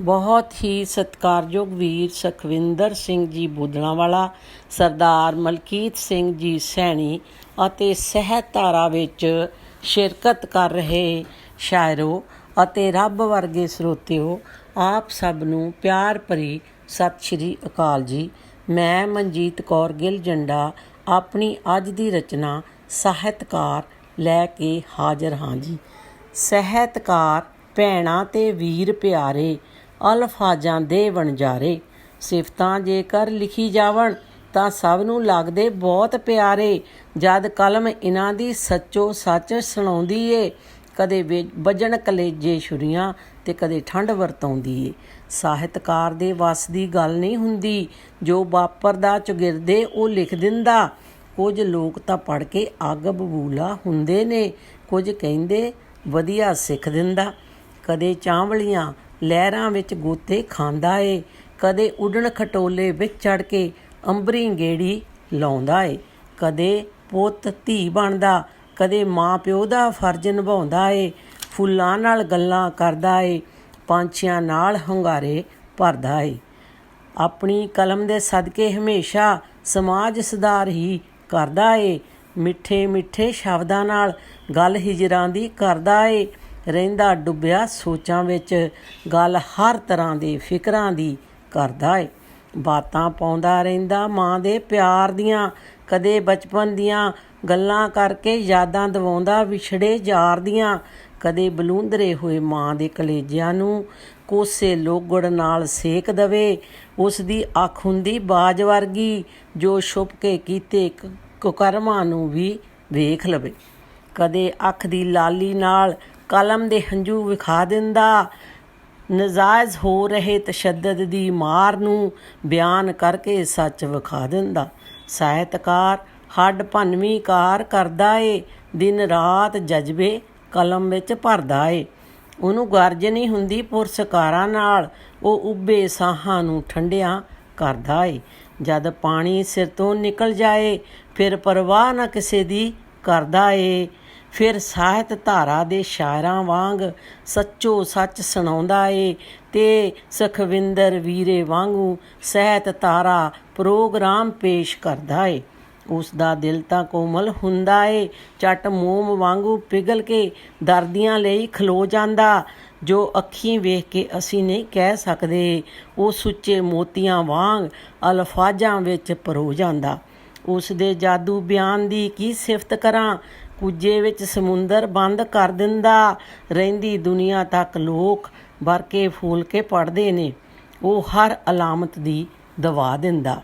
ਬਹੁਤ ਹੀ ਸਤਿਕਾਰਯੋਗ ਵੀਰ ਸੁਖਵਿੰਦਰ ਸਿੰਘ ਜੀ ਬੁੱਧਣਾਵਾਲਾ, ਸਰਦਾਰ ਮਲਕੀਤ ਸਿੰਘ ਜੀ ਸੈਣੀ ਅਤੇ ਸਹਿਤ ਧਾਰਾ ਵਿੱਚ ਸ਼ਿਰਕਤ ਕਰ ਰਹੇ ਸ਼ਾਇਰੋ ਅਤੇ ਰੱਬ ਵਰਗੇ ਸਰੋਤਿਓ, ਆਪ ਸਭ ਨੂੰ ਪਿਆਰ ਭਰੀ ਸਤਿ ਸ਼੍ਰੀ ਅਕਾਲ ਜੀ। ਮੈਂ ਮਨਜੀਤ ਕੌਰ ਗਿੱਲ ਜੰਡਾ, ਆਪਣੀ ਅੱਜ ਦੀ ਰਚਨਾ ਸਾਹਿਤਕਾਰ ਲੈ ਕੇ ਹਾਜ਼ਰ ਹਾਂ ਜੀ। ਸਾਹਿਤਕਾਰ ਭੈਣਾਂ ਤੇ ਵੀਰ ਪਿਆਰੇ ਅਲਫਾਜ਼ਾਂ ਦੇ ਵਣਜਾਰੇ। ਸਿਫਤਾਂ ਜੇਕਰ ਲਿਖੀ ਜਾਵਣ, ਤਾਂ ਸਭ ਨੂੰ ਲੱਗਦੇ ਬਹੁਤ ਪਿਆਰੇ। ਜਦ ਕਲਮ ਇਹਨਾਂ ਦੀ ਸੱਚੋ ਸੱਚ ਸੁਣਾਉਂਦੀ ਏ, ਕਦੇ ਵੇ- ਕਲੇਜੇ ਛੁਰੀਆਂ ਤੇ ਕਦੇ ਠੰਡ ਵਰਤਾਉਂਦੀ ਏ। ਸਾਹਿਤਕਾਰ ਦੇ ਵੱਸ ਦੀ ਗੱਲ ਨਹੀਂ ਹੁੰਦੀ, ਜੋ ਵਾਪਰਦਾ ਚੁਗਿਰਦੇ ਉਹ ਲਿਖ ਦਿੰਦਾ। ਕੁਝ ਲੋਕ ਤਾਂ ਪੜ ਕੇ ਅੱਗ ਬਬੂਲਾ ਹੁੰਦੇ ਨੇ, ਕੁਝ ਕਹਿੰਦੇ ਵਧੀਆ ਸਿੱਖ ਦਿੰਦਾ। ਕਦੇ ਚਾਂਵਲੀਆਂ ਲਹਿਰਾਂ ਵਿੱਚ ਗੋਤੇ ਖਾਂਦਾ ਏ। ਕਦੇ ਉਡਣ ਖਟੋਲੇ ਵਿੱਚ ਚੜ ਕੇ ਅੰਬਰੀ ਗੇੜੀ ਲਾਉਂਦਾ ਏ। ਕਦੇ ਪੁੱਤ ਧੀ ਬਣਦਾ, ਕਦੇ ਮਾਂ ਪਿਓ ਦਾ ਫਰਜ਼ ਨਿਭਾਉਂਦਾ ਏ। ਫੁੱਲਾਂ ਨਾਲ ਗੱਲਾਂ ਕਰਦਾ ਏ, ਪੰਛੀਆਂ ਨਾਲ ਹੰਗਾਰੇ ਭਰਦਾ ਏ। ਆਪਣੀ ਕਲਮ ਦੇ ਸਦਕੇ ਹਮੇਸ਼ਾ ਸਮਾਜ ਸੁਧਾਰ ਹੀ ਕਰਦਾ ਏ। ਮਿੱਠੇ ਮਿੱਠੇ ਸ਼ਬਦਾਂ ਨਾਲ ਗੱਲ ਹਿਜਰਾਂ ਦੀ ਕਰਦਾ ਏ। ਰਹਿੰਦਾ ਡੁੱਬਿਆ ਸੋਚਾਂ ਵਿੱਚ ਗੱਲ ਹਰ ਤਰ੍ਹਾਂ ਦੇ ਫਿਕਰਾਂ ਦੀ ਕਰਦਾ ਏ। ਬਾਤਾਂ ਪਾਉਂਦਾ ਰਹਿੰਦਾ ਮਾਂ ਦੇ ਪਿਆਰ ਦੀਆਂ, ਕਦੇ ਬਚਪਨ ਦੀਆਂ ਗੱਲਾਂ ਕਰਕੇ ਯਾਦਾਂ ਦਿਵਾਉਂਦਾ ਵਿਛੜੇ ਯਾਰ ਦੀਆਂ, ਕਦੇ ਬਲੂੰਦਰੇ ਹੋਏ ਮਾਂ ਦੇ ਕਲੇਜਿਆਂ ਨੂੰ ਕੋਸੇ ਲੋਗੜ ਨਾਲ ਸੇਕ ਦਵੇ, ਉਸ ਦੀ ਅੱਖ ਹੁੰਦੀ ਬਾਜ ਵਰਗੀ, ਜੋ ਛੁਪ ਕੇ ਕੀਤੇ ਕੁਕਰਮਾਂ ਨੂੰ ਵੀ ਵੇਖ ਲਵੇ। ਕਦੇ ਅੱਖ ਦੀ ਲਾਲੀ ਨਾਲ ਕਲਮ ਦੇ ਹੰਝੂ ਵਿਖਾ ਦਿੰਦਾ। ਨਜਾਇਜ਼ ਹੋ ਰਹੇ ਤਸ਼ੱਦਦ ਦੀ ਮਾਰ ਨੂੰ ਬਿਆਨ ਕਰਕੇ ਸੱਚ ਵਿਖਾ ਦਿੰਦਾ। ਸਾਹਿਤਕਾਰ ਹੱਡ ਭੰਨਵੀਂ ਕਾਰ ਕਰਦਾ ਏ, ਦਿਨ ਰਾਤ ਜਜ਼ਬੇ ਕਲਮ ਵਿੱਚ ਭਰਦਾ ਏ। ਉਹਨੂੰ ਗਰਜ ਨਹੀਂ ਹੁੰਦੀ ਪੁਰਸਕਾਰਾਂ ਨਾਲ, ਉਹ ਉੱਬੇ ਸਾਹਾਂ ਨੂੰ ਠੰਡਿਆਂ ਕਰਦਾ ਏ। ਜਦ ਪਾਣੀ ਸਿਰ ਤੋਂ ਨਿਕਲ ਜਾਏ, ਫਿਰ ਪਰਵਾਹ ਨਾ ਕਿਸੇ ਦੀ ਕਰਦਾ ਏ। ਫਿਰ ਸਾਹਿਤ ਧਾਰਾ ਦੇ ਸ਼ਾਇਰਾਂ ਵਾਂਗ ਸੱਚੋ ਸੱਚ ਸੁਣਾਉਂਦਾ ਏ, ਤੇ ਸਖਵਿੰਦਰ ਵੀਰੇ ਵਾਂਗੂ ਸਾਹਿਤ ਧਾਰਾ ਪ੍ਰੋਗਰਾਮ ਪੇਸ਼ ਕਰਦਾ ਏ। ਉਸ ਦਾ ਦਿਲ ਤਾਂ ਕੋਮਲ ਹੁੰਦਾ ਏ ਚਟ ਮੋਮ ਵਾਂਗੂ ਪਿਗਲ ਕੇ ਦਰਦੀਆਂ ਲਈ ਖਲੋ ਜਾਂਦਾ। ਜੋ ਅੱਖੀਂ ਵੇਖ ਕੇ ਅਸੀਂ ਨਹੀਂ ਕਹਿ ਸਕਦੇ, ਉਹ ਸੁੱਚੇ ਮੋਤੀਆਂ ਵਾਂਗ ਅਲਫਾਜ਼ਾਂ ਵਿੱਚ ਪਰੋ ਜਾਂਦਾ। ਉਸ ਦੇ ਜਾਦੂ ਬਿਆਨ ਦੀ ਕੀ ਸਿਫਤ ਕਰਾਂ? ਕੁਝੇ ਵਿੱਚ ਸਮੁੰਦਰ ਬੰਦ ਕਰ ਦਿੰਦਾ ਰਹਿੰਦੀ ਦੁਨੀਆ ਤੱਕ ਲੋਕ ਵਰਕੇ ਫੂਲ ਕੇ ਪੜਦੇ ਨੇ। ਉਹ ਹਰ ਅਲਾਮਤ ਦੀ ਦਵਾ ਦਿੰਦਾ।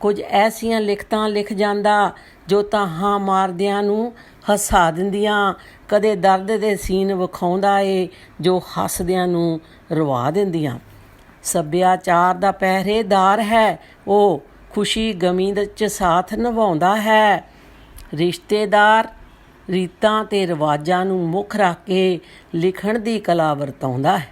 ਕੁਝ ਐਸੀਆਂ ਲਿਖਤਾਂ ਲਿਖ ਜਾਂਦਾ ਜੋ ਤਾਂ ਹਾਂ ਮਾਰਦਿਆਂ ਨੂੰ ਹਸਾ ਦਿੰਦੀਆਂ। ਕਦੇ ਦਰਦ ਦੇ ਸੀਨ ਵਿਖਾਉਂਦਾ ਏ ਜੋ ਹੱਸਦਿਆਂ ਨੂੰ ਰਵਾ ਦਿੰਦੀਆਂ। ਸੱਭਿਆਚਾਰ ਦਾ ਪਹਿਰੇਦਾਰ ਹੈ, ਉਹ ਖੁਸ਼ੀ ਗਮੀ ਦੇ ਚ ਸਾਥ ਨਿਭਾਉਂਦਾ ਹੈ। ਰਿਸ਼ਤੇਦਾਰ ਰੀਤਾਂ ਤੇ ਰਿਵਾਜਾਂ ਨੂੰ ਮੁੱਖ ਰੱਖ ਕੇ ਲਿਖਣ ਦੀ ਕਲਾ ਵਰਤਾਉਂਦਾ ਹੈ।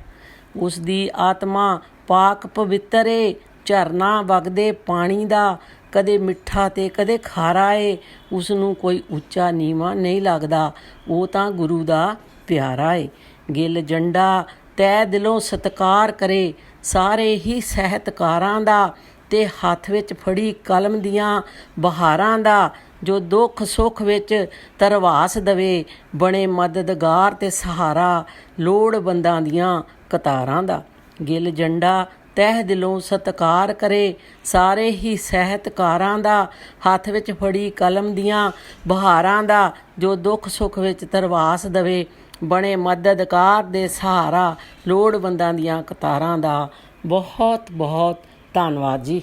ਉਸ ਦੀ ਆਤਮਾ ਪਾਕ ਪਵਿੱਤਰ ਏ ਝਰਨਾ ਵਗਦੇ ਪਾਣੀ ਦਾ, ਕਦੇ ਮਿੱਠਾ ਤੇ ਕਦੇ ਖਾਰਾ ਏ ਉਸ ਨੂੰ ਕੋਈ ਉੱਚਾ ਨੀਵਾ ਨਹੀਂ ਲੱਗਦਾ, ਉਹ ਤਾਂ ਗੁਰੂ ਦਾ ਪਿਆਰਾ ਏ। ਗਿੱਲ ਜੰਡਾ, ਤੈ ਦਿਲੋਂ ਸਤਕਾਰ ਕਰੇ, ਸਾਰੇ ਹੀ ਸਹਿਤਕਾਰਾਂ ਦਾ ਤੇ ਹੱਥ ਵਿੱਚ ਫੜੀ ਕਲਮ ਦੀਆਂ ਬਹਾਰਾਂ ਦਾ ਜੋ ਦੁੱਖ ਸੁੱਖ ਵਿੱਚ ਤਰਵਾਸ ਦਵੇ, ਬਣੇ ਮਦਦਗਾਰ ਤੇ ਸਹਾਰਾ ਲੋੜਵੰਦਾਂ ਦੀਆਂ ਕਤਾਰਾਂ ਦਾ। ਗਿੱਲ ਜੰਡਾ ਤਹਿ ਦਿਲੋਂ ਸਤਕਾਰ ਕਰੇ, ਸਾਰੇ ਹੀ ਸਹਿਤਕਾਰਾਂ ਦਾ ਹੱਥ ਵਿੱਚ ਫੜੀ ਕਲਮ ਦੀਆਂ ਬਹਾਰਾਂ ਦਾ, ਜੋ ਦੁੱਖ ਸੁੱਖ ਵਿੱਚ ਤਰਵਾਸ ਦਵੇ, ਬਣੇ ਮਦਦਗਾਰ ਦੇ ਸਹਾਰਾ ਲੋੜਵੰਦਾਂ ਦੀਆਂ ਕਤਾਰਾਂ ਦਾ। ਬਹੁਤ ਬਹੁਤ ਧੰਨਵਾਦ ਜੀ।